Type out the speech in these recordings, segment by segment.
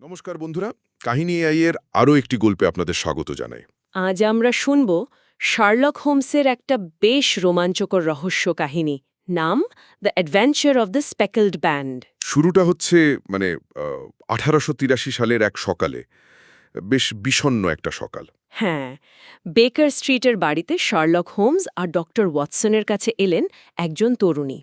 নমস্কার বন্ধুরা কাহিনী এআই এর আরও একটি গল্পে আপনাদের স্বাগত জানাই। আজ আমরা শুনব শার্লক হোমসের একটা বেশ রোমাঞ্চকর রহস্য কাহিনী নাম the adventure of the speckled band শুরুটা হচ্ছে মানে আঠারোশো তিরাশি সালের এক সকালে বেশ বিষণ্ণ একটা সকাল। হ্যাঁ বেকার স্ট্রিটের বাড়িতে শার্লক হোমস আর ডক্টর ওয়াটসনের কাছে এলেন একজন তরুণী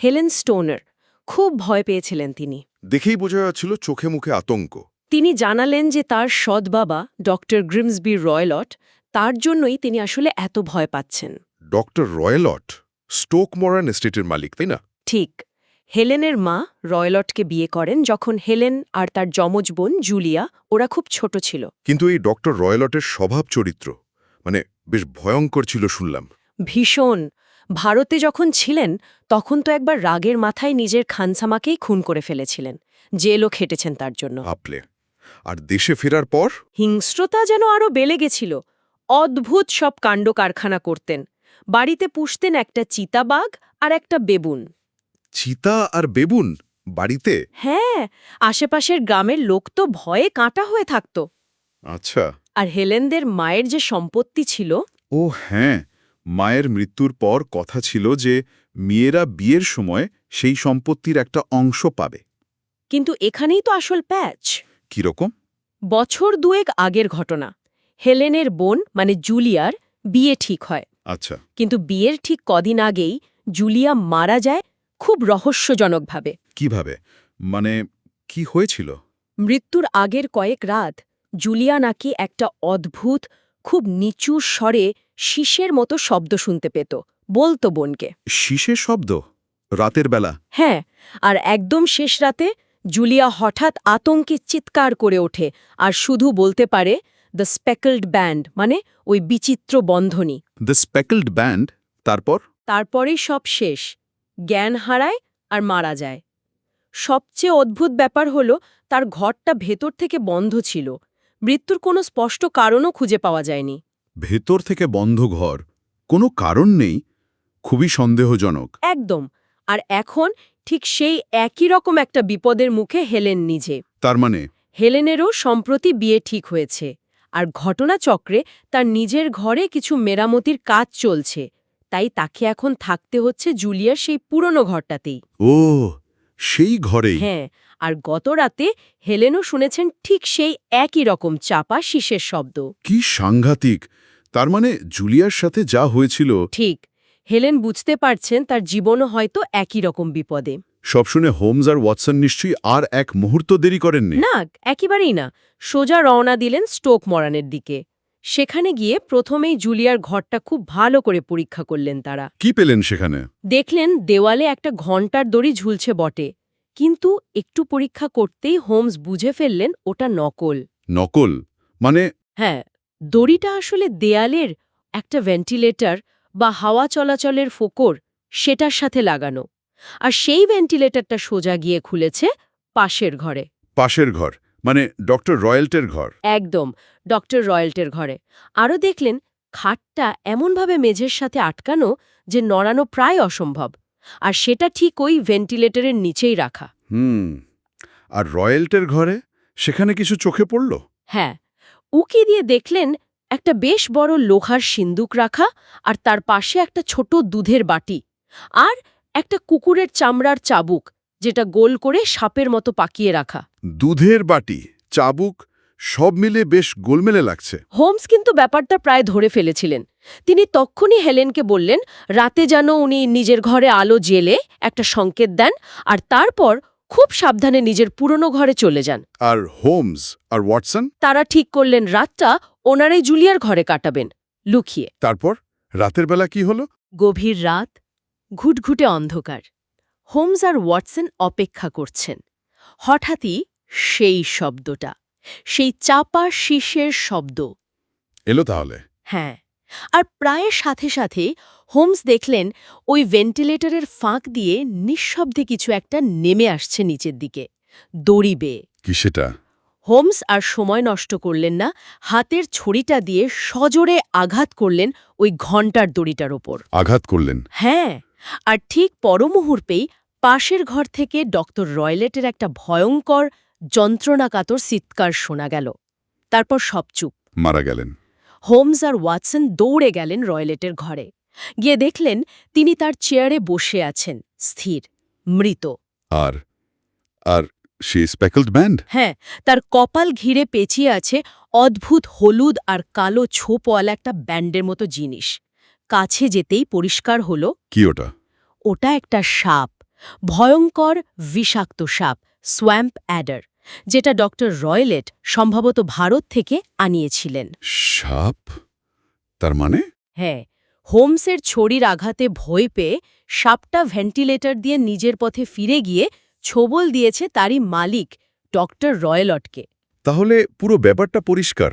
হেলেন স্টোনার। খুব ভয় পেয়েছিলেন তিনি। দেখেই বোঝা যাচ্ছিল চোখে মুখে আতঙ্ক। তিনি জানালেন যে তার সৎ বাবা ডক্টর গ্রিমসবি রয়লট তার জন্যই তিনি আসলে এত ভয় পাচ্ছেন। ডক্টর রয়েলট? স্টোক মরান এস্টেটের মালিক তাই না? ঠিক। হেলেনের মা রয়লটকে বিয়ে করেন যখন হেলেন আর তার যমজ বোন জুলিয়া ওরা খুব ছোট ছিল। কিন্তু এই ডক্টর রয়েলটের স্বভাব চরিত্র মানে বেশ ভয়ঙ্কর ছিল শুনলাম। ভীষণ। ভারতে যখন ছিলেন তখন তো একবার রাগের মাথায় নিজের খানসামাকেই খুন করে ফেলেছিলেন। জেলও খেটেছেন তার জন্য। আর দেশে ফেরার পর? হিংস্রতা যেন আরও বেড়ে গেছিল। অদ্ভুত সব কাণ্ড কারখানা করতেন। বাড়িতে পুষতেন একটা চিতাবাঘ আর একটা বেবুন। চিতা আর বেবুন? বাড়িতে? হ্যাঁ আশেপাশের গ্রামের লোক তো ভয়ে কাঁটা হয়ে থাকত। আচ্ছা। আর হেলেনদের মায়ের যে সম্পত্তি ছিল ও হ্যাঁ মায়ের মৃত্যুর পর কথা ছিল যে মেয়েরা বিয়ের সময় সেই সম্পত্তির একটা অংশ পাবে। কিন্তু এখানেই তো আসল প্যাচ। কীরকম? বছর দুয়েক আগের ঘটনা। হেলেনের বোন মানে জুলিয়ার বিয়ে ঠিক হয়। আচ্ছা। কিন্তু বিয়ের ঠিক কদিন আগেই জুলিয়া মারা যায় খুব রহস্যজনকভাবে। কীভাবে? মানে কি হয়েছিল? মৃত্যুর আগের কয়েক রাত জুলিয়া নাকি একটা অদ্ভুত খুব নিচু স্বরে শীষের মতো শব্দ শুনতে পেত। বলতো বোনকে। শীষের শব্দ? রাতের বেলা? হ্যাঁ আর একদম শেষ রাতে জুলিয়া হঠাৎ আতঙ্কে চিৎকার করে ওঠে আর শুধু বলতে পারে দ্য স্পেকলড ব্যান্ড মানে ওই বিচিত্র বন্ধনী। দ্য স্পেকলড ব্যান্ড তারপর? তারপরেই সব শেষ। জ্ঞান হারায় আর মারা যায়। সবচেয়ে অদ্ভুত ব্যাপার হল তার ঘরটা ভেতর থেকে বন্ধ ছিল। মৃত্যুর কোনো স্পষ্ট কারণও খুঁজে পাওয়া যায়নি। ভেতর থেকে বন্ধ ঘর কোনো কারণ নেই? খুবই সন্দেহজনক। একদম। আর এখন ঠিক সেই একই রকম একটা বিপদের মুখে হেলেন নিজে। তার মানে? হেলেনেরও সম্প্রতি বিয়ে ঠিক হয়েছে। আর ঘটনাচক্রে তার নিজের ঘরে কিছু মেরামতির কাজ চলছে। তাই তাকে এখন থাকতে হচ্ছে জুলিয়ার সেই পুরনো ঘরটাতেই। ও সেই ঘরেই। হ্যাঁ আর গত রাতে হেলেনও শুনেছেন ঠিক সেই একই রকম চাপা শীষের শব্দ। কি সাংঘাতিক! তার মানে জুলিয়ার সাথে যা হয়েছিল। ঠিক হেলেন বুঝতে পারছেন তার জীবনও হয়তো একই রকম বিপদে। সব শুনে হোমস আর ওয়াটসন নিশ্চয়ই আর এক মুহূর্ত দেরি করেননি। না একেবারেই না সোজা রওনা দিলেন স্টোক মরানের দিকে। সেখানে গিয়ে প্রথমেই জুলিয়ার ঘরটা খুব ভালো করে পরীক্ষা করলেন তারা। কি পেলেন সেখানে? দেখলেন দেওয়ালে একটা ঘণ্টার দড়ি ঝুলছে বটে কিন্তু একটু পরীক্ষা করতেই হোমস বুঝে ফেললেন ওটা নকল। নকল? মানে হ্যাঁ দড়িটা আসলে দেয়ালের একটা ভেন্টিলেটর বা হাওয়া চলাচলের ফোকর সেটার সাথে লাগানো আর সেই ভেন্টিলেটরটা সোজা গিয়ে খুলেছে পাশের ঘরে। পাশের ঘর। মানে ডক্টর রয়্যাল্টের ঘর। একদম ডক্টর রয়্যাল্টের ঘরে। আরও দেখলেন খাটটা এমনভাবে মেঝের সাথে আটকানো যে নড়ানো প্রায় অসম্ভব। আর সেটা ঠিক ওই ভেন্টিলেটরের নিচেই রাখা। হুম আর রয়্যাল্টের ঘরে সেখানে কিছু চোখে পড়ল? হ্যাঁ উকি দিয়ে দেখলেন একটা বেশ বড় লোহার সিন্দুক রাখা আর তার পাশে একটা ছোট দুধের বাটি। আর একটা কুকুরের চামড়ার চাবুক। যেটা গোল করে সাপের মতো পাকিয়ে রাখা। দুধের বাটি চাবুক সব মিলে বেশ গোলমেলে লাগছে। হোমস কিন্তু ব্যাপারটা প্রায় ধরে ফেলেছিলেন। তিনি তক্ষুনি হেলেনকে বললেন রাতে যেন উনি নিজের ঘরে আলো জেলে একটা সংকেত দেন আর তারপর খুব সাবধানে নিজের পুরনো ঘরে চলে যান। আর হোমস আর ওয়াটসন? তারা ঠিক করলেন রাতটা ওনারাই জুলিয়ার ঘরে কাটাবেন। লুকিয়ে। তারপর? রাতের বেলা কি হলো? গভীর রাত ঘুটঘুটে অন্ধকার। হোমস আর ওয়াটসন অপেক্ষা করছেন। হঠাৎই সেই শব্দটা সেই চাপা শীষের শব্দ। এলো তাহলে। হ্যাঁ আর প্রায় সাথে সাথে হোমস দেখলেন ওই ভেন্টিলেটরের ফাঁক দিয়ে নিঃশব্দে কিছু একটা নেমে আসছে নিচের দিকে দড়ি বেয়ে। কি সেটা? হোমস আর সময় নষ্ট করলেন না হাতের ছড়িটা দিয়ে সজোরে আঘাত করলেন ওই ঘণ্টার দড়িটার ওপর। আঘাত করলেন? হ্যাঁ। আর ঠিক পরমুহূর্তেই পাশের ঘর থেকে ডক্টর রয়লেটের একটা ভয়ঙ্কর যন্ত্রণাকাতর চিৎকার শোনা গেল। তারপর সব চুপ। মারা গেলেন। হোমস আর ওয়াটসন দৌড়ে গেলেন রয়লেটের ঘরে। গিয়ে দেখলেন তিনি তার চেয়ারে বসে আছেন স্থির মৃত। আর আর সে স্পেকলড ব্যান্ড হ্যাঁ তার কপাল ঘিরে পেঁচিয়ে আছে অদ্ভুত হলুদ আর কালো ছোপওয়ালা একটা ব্যান্ডের মতো জিনিস। কাছে যেতেই পরিষ্কার হল কি ওটা? ওটা একটা সাপ ভয়ঙ্কর বিষাক্ত সাপ সোয়াম্প অ্যাডার যেটা ডক্টর রয়লেট সম্ভবত ভারত থেকে আনিয়েছিলেন। সাপ? তার মানে? হ্যাঁ হোমসের ছড়ির আঘাতে ভয় পেয়ে সাপটা ভেন্টিলেটর দিয়ে নিজের পথে ফিরে গিয়ে ছোবল দিয়েছে তারই মালিক ডক্টর রয়লটকে। তাহলে পুরো ব্যাপারটা পরিষ্কার।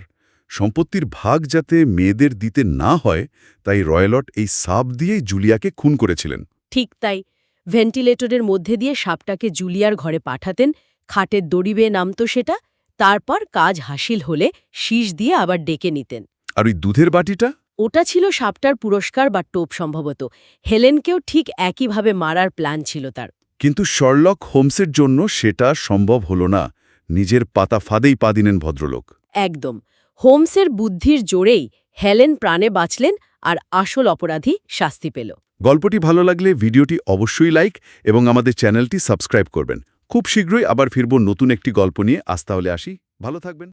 সম্পত্তির ভাগ যাতে মেয়েদের দিতে না হয় তাই রয়্যালট এই সাপ দিয়েই জুলিয়াকে খুন করেছিলেন। ঠিক তাই। ভেন্টিলেটরের মধ্যে দিয়ে সাপটাকে জুলিয়ার ঘরে পাঠাতেন খাটের দড়ি বেয়ে নামত সেটা তারপর কাজ হাসিল হলে শীষ দিয়ে আবার ডেকে নিতেন। আর ওই দুধের বাটিটা? ওটা ছিল সাপটার পুরস্কার বা টোপ সম্ভবত। হেলেনকেও ঠিক একইভাবে মারার প্ল্যান ছিল তার। কিন্তু শর্লক হোমসের জন্য সেটা সম্ভব হল না। নিজের পাতা ফাঁদেই পা দিনেন ভদ্রলোক। একদম। হোমসের বুদ্ধির জোরেই হেলেন প্রাণে বাঁচলেন আর আসল অপরাধী শাস্তি পেল। গল্পটি ভালো লাগলে ভিডিওটি অবশ্যই লাইক এবং আমাদের চ্যানেলটি সাবস্ক্রাইব করবেন। খুব শীঘ্রই আবার ফিরব নতুন একটি গল্প নিয়ে। আজ তাহলে আসি। ভালো থাকবেন।